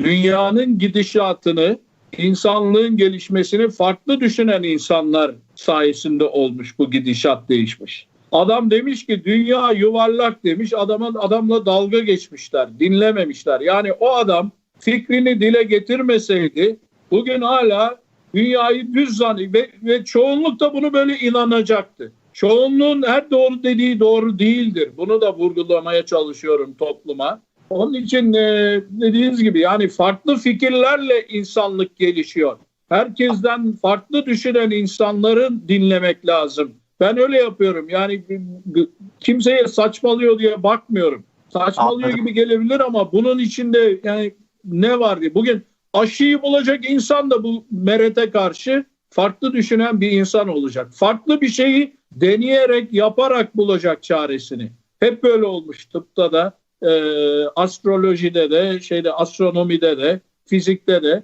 dünyanın gidişatını, insanlığın gelişmesini farklı düşünen insanlar sayesinde olmuş bu gidişat değişmiş. Adam demiş ki dünya yuvarlak demiş. Adamın adamla dalga geçmişler, dinlememişler. Yani o adam fikrini dile getirmeseydi bugün hala dünyayı düz zannet ve, ve çoğunluk da bunu böyle inanacaktı. Çoğunluğun her doğru dediği doğru değildir. Bunu da vurgulamaya çalışıyorum topluma. Onun için e, dediğiniz gibi yani farklı fikirlerle insanlık gelişiyor. Herkesten farklı düşünen insanların dinlemek lazım. Ben öyle yapıyorum. Yani kimseye saçmalıyor diye bakmıyorum. Saçmalıyor gibi gelebilir ama bunun içinde yani ne var diye. Bugün aşıyı bulacak insan da bu merete karşı farklı düşünen bir insan olacak. Farklı bir şeyi deneyerek, yaparak bulacak çaresini. Hep böyle olmuş tıpta da, e, astrolojide de, şeyde astronomide de, fizikte de.